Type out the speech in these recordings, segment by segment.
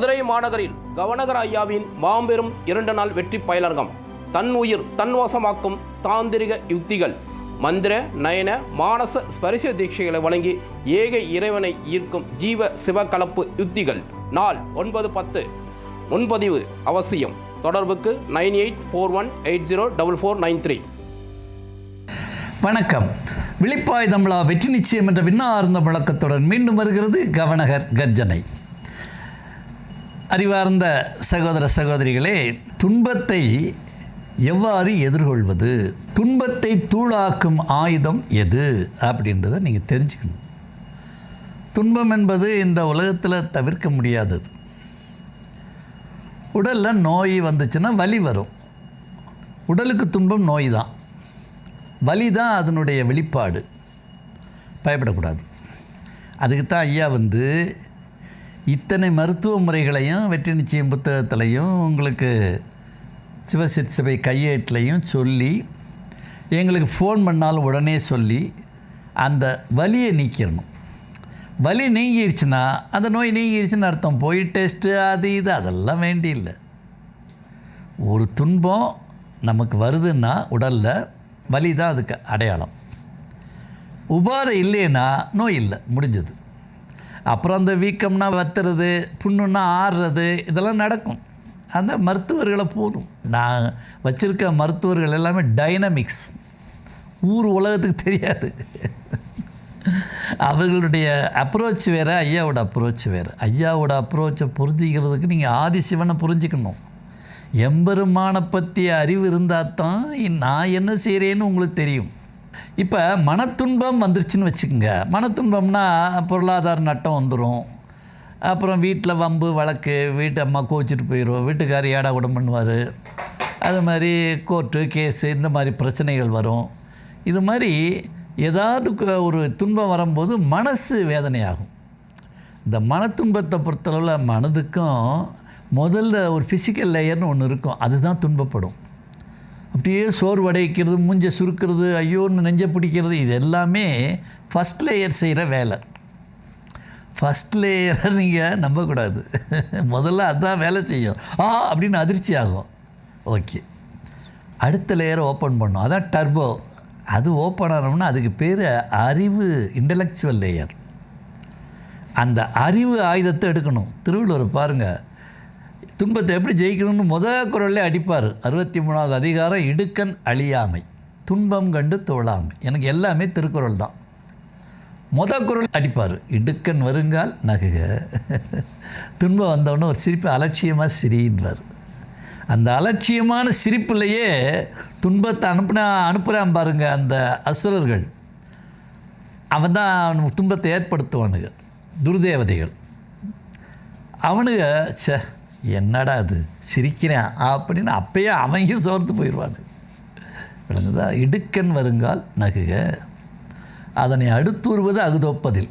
மதுரை மாநகரில் கவனகர ஐயாவின் மாபெரும் இரண்டு நாள் வெற்றி பயிலரங்கம். தன் உயிர் தன்வசமாக்கும் தாந்திரிக யுக்திகள். மந்திர நயன மானச ஸ்பரிச தீட்சைகளை வழங்கி ஏக இறைவனை ஈர்க்கும் ஜீவ சிவகலப்பு யுக்திகள். நாள் ஒன்பது பத்து. முன்பதிவு அவசியம். தொடர்புக்கு nine eight four one eight zero double four nine three. வணக்கம். விழிப்பாய் தமிழா வெற்றி நிச்சயம் என்ற விண்ணார்ந்த முழக்கத்துடன் மீண்டும் வருகிறது கவனகர் கர்ஜனை. அறிவார்ந்த சகோதர சகோதரிகளே துன்பத்தை எவ்வாறு எதிர்கொள்வது? துன்பத்தை தூளாக்கும் ஆயுதம் எது? அப்படின்றத நீங்கள் தெரிஞ்சுக்கணும். துன்பம் என்பது இந்த உலகத்தில் தவிர்க்க முடியாதது. உடலில் நோய் வந்துச்சுன்னா வலி வரும். உடலுக்கு துன்பம் நோய் தான் வலி தான் அதனுடைய வெளிப்பாடு. பயப்படக்கூடாது. அதுக்கு தான் ஐயா வந்து இத்தனை மருத்துவ முறைகளையும் வெற்றி நிச்சயம் புத்தகத்திலையும் உங்களுக்கு சிவசிற்சபை கையேட்டிலையும் சொல்லி எங்களுக்கு ஃபோன் பண்ணாலும் உடனே சொல்லி அந்த வலியை நீக்கிடணும். வலி நீங்கிருச்சுன்னா அந்த நோய் நீங்கிருச்சுன்னு அர்த்தம். போய் டெஸ்ட்டு அது இது அதெல்லாம் வேண்டியில்லை. ஒரு துன்பம் நமக்கு வருதுன்னா உடலில் வலி தான் அதுக்கு அடையாளம். உபாதை இல்லைன்னா நோய் இல்லை முடிஞ்சது. அப்புறம் அந்த வீக்கம்னா வத்துறது புண்ணுன்னா ஆறுறது இதெல்லாம் நடக்கும். அந்த மருத்துவர்களை போதும். நான் வச்சுருக்க மருத்துவர்கள் எல்லாமே டைனமிக்ஸ் ஊர் உலகத்துக்கு தெரியாது. அவர்களுடைய அப்ரோச் வேறு ஐயாவோட அப்ரோச் வேறு. ஐயாவோட அப்ரோச்சை புரிஞ்சிக்கிறதுக்கு நீங்கள் ஆதிசிவனை புரிஞ்சுக்கணும். எம்பெருமானை பற்றிய அறிவு இருந்தால் தான் நான் என்ன செய்கிறேன்னு உங்களுக்கு தெரியும். இப்போ மனத்துன்பம் வந்துருச்சுன்னு வச்சுக்கோங்க. மனத்துன்பம்னா பொருளாதார நட்டம் வந்துடும் அப்புறம் வீட்டில் வம்பு வழக்கு வீட்டு அம்மா கோச்சிட்டு போயிடும் வீட்டுக்கார் ஏடா கூட பண்ணுவார். அது மாதிரி கோர்ட்டு கேஸு இந்த மாதிரி பிரச்சனைகள் வரும். இது மாதிரி ஏதாவது ஒரு துன்பம் வரும்போது மனசு வேதனையாகும். இந்த மனத்துன்பத்தை பொறுத்தளவில் மனதுக்கும் முதல்ல ஒரு ஃபிசிக்கல் லேயர்னு ஒன்று இருக்கும். அதுதான் துன்பப்படும். அப்படியே சோர்வடைக்கிறது மூஞ்ச சுருக்கிறது ஐயோன்னு நெஞ்ச பிடிக்கிறது இது எல்லாமே ஃபஸ்ட் லேயர் செய்கிற வேலை ஃபஸ்ட் லேயரை நீங்கள் நம்பக்கூடாது. முதல்ல அதான் வேலை செய்யும். ஆ அப்படின்னு அதிர்ச்சி ஆகும். ஓகே அடுத்த லேயரை ஓப்பன் பண்ணும். அதான் டர்போ அது ஓப்பன் ஆனோம்னா அதுக்கு பேர் அறிவு இன்டலெக்சுவல் லேயர் அந்த அறிவு ஆயுதத்தை எடுக்கணும். திருவள்ளுவர் பாருங்கள் துன்பத்தை எப்படி ஜெயிக்கணும்னு முத குரல்லே அடிப்பார். அறுபத்தி மூணாவது அதிகாரம் இடுக்கன் அழியாமை. துன்பம் கண்டு தோழாமை. எனக்கு எல்லாமே திருக்குறள் தான். முத குரல் அடிப்பார். இடுக்கன் வருங்கால் நகுக. துன்பம் வந்தவுடனே ஒரு சிரிப்பு அலட்சியமாக சிரின்றார் அந்த அலட்சியமான சிரிப்புலையே துன்பத்தை அனுப்புனா அனுப்புகிறான் பாருங்க அந்த அசுரர்கள். அவன் தான் துன்பத்தை ஏற்படுத்துவானுங்க. துர்தேவதைகள். அவனுங்க சே என்னடா அது? சிரிக்கிறேன். அப்படின்னு அப்பயே அவங்க சோர்த்து போயிடுவானு விளங்குதா? இடுக்கண் வருங்கால் நகுக. அதனை அடுத்துருவது அகுதொப்பதில்.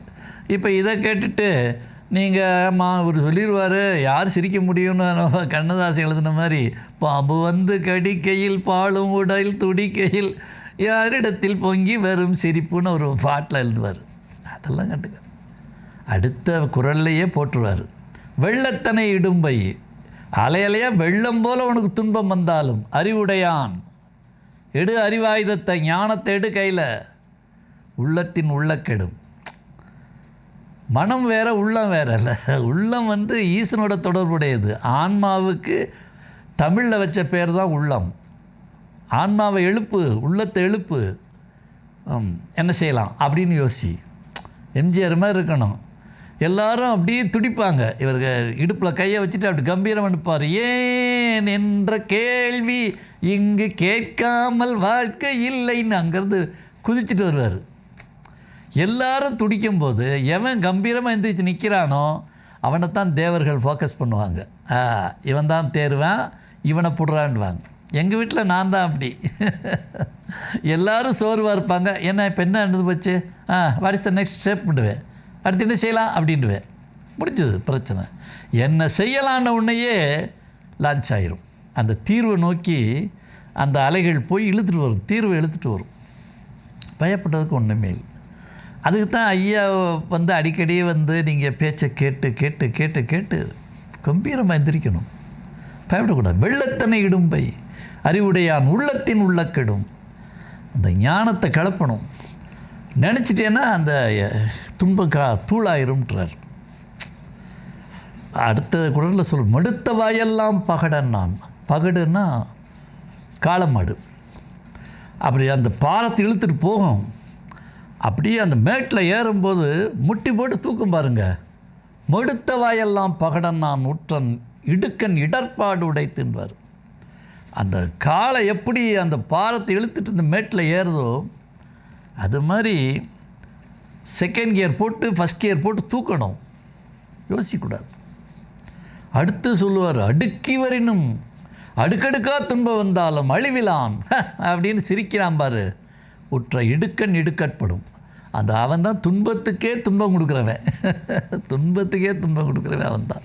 இப்போ இதை கேட்டுட்டு நீங்கள் மா இவர் சொல்லிடுவார் யார் சிரிக்க முடியும்னு நம்ம கண்ணதாசி எழுதின மாதிரி பாம்பு வந்து கடிக்கையில் பாலும் உடல் துடிக்கையில் யாரிடத்தில் பொங்கி வரும் சிரிப்புன்னு ஒரு பாட்டில் எழுதுவார். அதெல்லாம் கண்டுக்காது. அடுத்த குரல்லையே போட்டுருவார் வெள்ளத்தனை இடும்பை. அலையலையாக வெள்ளம் போல் உனக்கு துன்பம் வந்தாலும் அறிவுடையான். எடு அறிவாயுதத்தை ஞானத்தை எடு கையில். உள்ளத்தின் உள்ளக்கெடும். மனம் வேற உள்ளம் வேற இல்லை. உள்ளம் வந்து ஈசனோட தொடர்புடையது. ஆன்மாவுக்கு தமிழில் வச்ச பேர் தான் உள்ளம். ஆன்மாவை எழுப்பு உள்ளத்தை எழுப்பு. என்ன செய்யலாம்? அப்படின்னு யோசி. எம்ஜிஆர் மாதிரி இருக்கணும். எல்லாரும் அப்படியே துடிப்பாங்க. இவருக்கு இடுப்பில் கையை வச்சுட்டு அப்படி கம்பீரம் அனுப்பார். ஏன்? என்ற கேள்வி இங்கு கேட்காமல் வாழ்க்கை இல்லைன்னு அங்கேருந்து குதிச்சுட்டு வருவார். எல்லாரும் துடிக்கும்போது எவன் கம்பீரமாக எழுந்திரிச்சு நிற்கிறானோ அவனை தான் தேவர்கள் ஃபோக்கஸ் பண்ணுவாங்க. ஆ இவன் தான் தேருவான் இவனை புடுறான்வாங்க எங்கள் வீட்டில் நான் தான் அப்படி. எல்லாரும் சோர்வாக இருப்பாங்க. ஏன்னா இப்போ என்ன நடந்து போச்சு? ஆ what is the next step? பண்ணுவேன் அடுத்து என்ன செய்யலாம்? அப்படின்டுவேன் முடிஞ்சது பிரச்சனை. என்ன செய்யலான்னு உன்னையே லான்ச் ஆயிரும். அந்த தீர்வை நோக்கி அந்த அலைகள் போய் இழுத்துட்டு வரும். தீர்வை இழுத்துட்டு வரும். பயப்பட்டதுக்கு ஒன்றுமே இல்லை. அதுக்கு தான் ஐயா வந்து அடிக்கடி வந்து நீங்கள் பேச்சை கேட்டு கேட்டு கேட்டு கேட்டு கம்பீரமாக எந்திரிக்கணும். பயப்படக்கூடாது. வெள்ளத்தனை இடும்பை. அறிவுடையான் உள்ளத்தின் உள்ள கெடும் அந்த ஞானத்தை கிளப்பணும் நினச்சிட்டேன்னா அந்த துன்பம் கா தூளாயிரும்ன்றார். அடுத்த குரலில் சொல் மடுத்த வாயெல்லாம் பகடன் நான். பகடுன்னா காளமாடு. அப்படி அந்த பாலத்தை இழுத்துட்டு போகும். அப்படியே அந்த மேட்டில் ஏறும்போது முட்டி போட்டு தூக்கும் பாருங்க. மடுத்த வாயெல்லாம் பகடன் நான் உற்றன் இடுக்கன் இடர்பாடு உடைத்துன்பார் அந்த காலை எப்படி அந்த பாலத்தை இழுத்துட்டு இந்த மேட்டில் ஏறுதோ அது மாதிரி செகண்ட் கியர் போட்டு ஃபஸ்ட் கியர் போட்டு தூக்கணும். யோசிக்கக்கூடாது. அடுத்து சொல்லுவார் அடுக்கி வரினும் அடுக்கடுக்காக துன்பம் வந்தாலும் அழிவிலான். அப்படின்னு சிரிக்கிறான் பாரு. உற்ற இடுக்கண் இடுக்கட்படும். அந்த அவன் தான் துன்பத்துக்கே துன்பம் கொடுக்குறவன். துன்பத்துக்கே துன்பம் கொடுக்குறவன் அவன் தான்.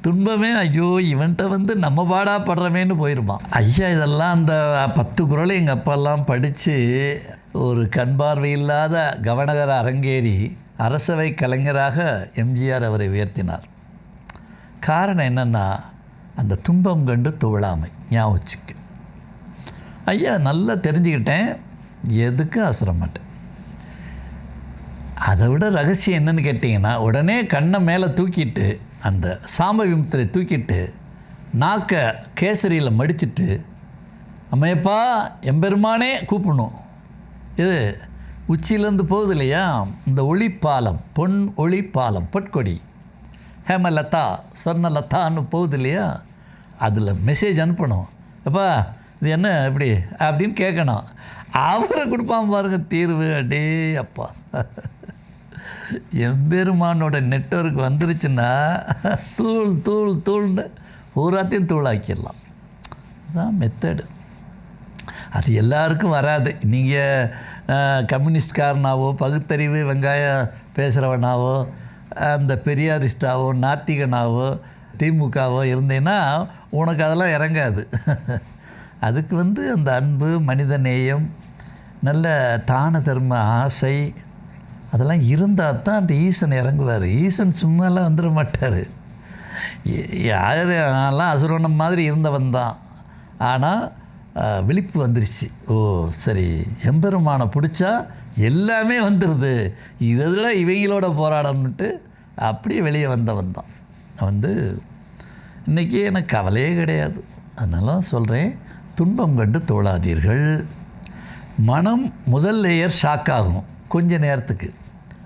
துன்பமே ஐயோ இவன்கிட்ட வந்து நம்ம பாடா படுறமேன்னு போயிருப்பான். ஐயா இதெல்லாம் அந்த பத்து குரலை எங்கள் அப்பாலாம் படித்து ஒரு கண் பார்வை கவனகர அரங்கேறி அரசவை கலைஞராக எம்ஜிஆர் அவரை உயர்த்தினார். காரணம் என்னென்னா அந்த துன்பம் கண்டு துவளாமை ஞாபகம் ஐயா நல்லா தெரிஞ்சுக்கிட்டேன். எதுக்கும் அசர மாட்டேன். அதை விட ரகசியம் என்னென்னு கேட்டிங்கன்னா உடனே கண்ணை மேலே தூக்கிட்டு அந்த சாம விமுத்திரை தூக்கிட்டு நாக்கை கேசரியில் மடிச்சிட்டு அம்மையப்பா எம்பெருமானே கூப்பிடணும். இது உச்சியிலேருந்து போகுது இல்லையா இந்த ஒளிப்பாலம் பொன் ஒளிப்பாலம் பொற்கொடி. ஹேமலதா சொர்ணலதான்னு போகுது இல்லையா அதில் மெசேஜ் அனுப்பணும். அப்பா இது என்ன இப்படி அப்படின்னு கேட்கணும் அவரை கொடுப்பான் பாருங்க தீர்வு. அடே அப்பா. எம்பெருமானோட நெட்வொர்க் வந்துருச்சுன்னா தூள் தூள் தூள்னு பூராத்தையும் தூளாக்கிடலாம். அதுதான் மெத்தடு அது எல்லாருக்கும் வராது. நீங்கள் கம்யூனிஸ்ட்காரனாவோ பகுத்தறிவு வெங்காயம் பேசுகிறவனாவோ அந்த பெரியாரிஸ்டாவோ நாத்திகனாவோ திமுகவோ இருந்தேன்னா உனக்கு அதெல்லாம் இறங்காது. அதுக்கு வந்து அந்த அன்பு மனித நேயம் நல்ல தான தர்ம ஆசை அதெல்லாம் இருந்தால் தான் அந்த ஈசன் இறங்குவார். ஈசன் சும்மாலாம் வந்துட மாட்டார். யாரெல்லாம் அசுரவனம் மாதிரி இருந்தவன் தான். ஆனால் விழிப்பு வந்துருச்சு. ஓ சரி. எம்பெருமானை பிடிச்சா எல்லாமே வந்துடுது இதில் இவைகளோட போராடணுன்ட்டு அப்படியே வெளியே வந்தவன் தான். வந்து இன்றைக்கி எனக்கு கவலையே கிடையாது. அதனால தான் சொல்கிறேன் துன்பம் கண்டு தோழாதீர்கள். மனம் முதல் லேயர் ஷாக் ஆகணும் கொஞ்ச நேரத்துக்கு.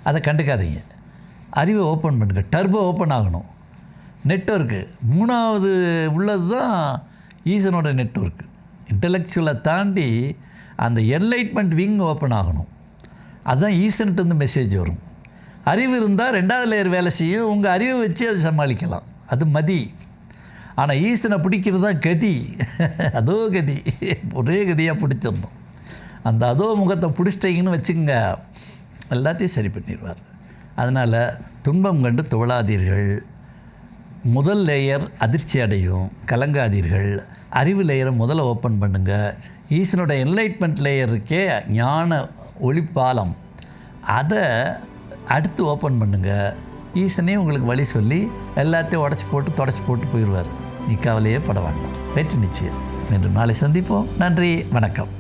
அதை கண்டுக்காதீங்க. அறிவை ஓப்பன் பண்ணுங்க. டர்போ ஓப்பன் ஆகணும். நெட்ஒர்க்கு மூணாவது உள்ளது தான் ஈசனோட நெட்ஒர்க்கு இன்டலெக்சுவலை தாண்டி அந்த என்லைட்மெண்ட் விங் ஓப்பன் ஆகணும். அதுதான் ஈசன்ட்டு மெசேஜ் வரும். அறிவு இருந்தால் ரெண்டாவது லேயர் வேலை செய்யும். உங்கள் அறிவை வச்சு அதை சமாளிக்கலாம். அது மதி. ஆனால் ஈசனை பிடிக்கிறது தான் கதி. அதோ கதி. ஒரே கதியாக பிடிச்சிடணும். அந்த அதோ முகத்தை பிடிச்சிட்டிங்கன்னு வச்சுக்கோங்க எல்லாத்தையும் சரி பண்ணிடுவார். அதனால் துன்பம் கண்டு துவளாதீர்கள். முதல் லேயர் அதிர்ச்சி அடையும். கலங்காதீர்கள். அறிவு லேயரை முதல்ல ஓப்பன் பண்ணுங்கள் ஈசனோட என்லைட்மெண்ட் லேயர் இருக்கே ஞான ஒளிப்பாலம். அதை அடுத்து ஓப்பன் பண்ணுங்கள் ஈசனே உங்களுக்கு வழி சொல்லி எல்லாத்தையும் உடச்சி போட்டு தொடச்சி போட்டு போயிடுவார் நீ கவலையே பட வேண்டாம். வெற்றி நிச்சயம். மீண்டும் நாளை சந்திப்போம். நன்றி. வணக்கம்.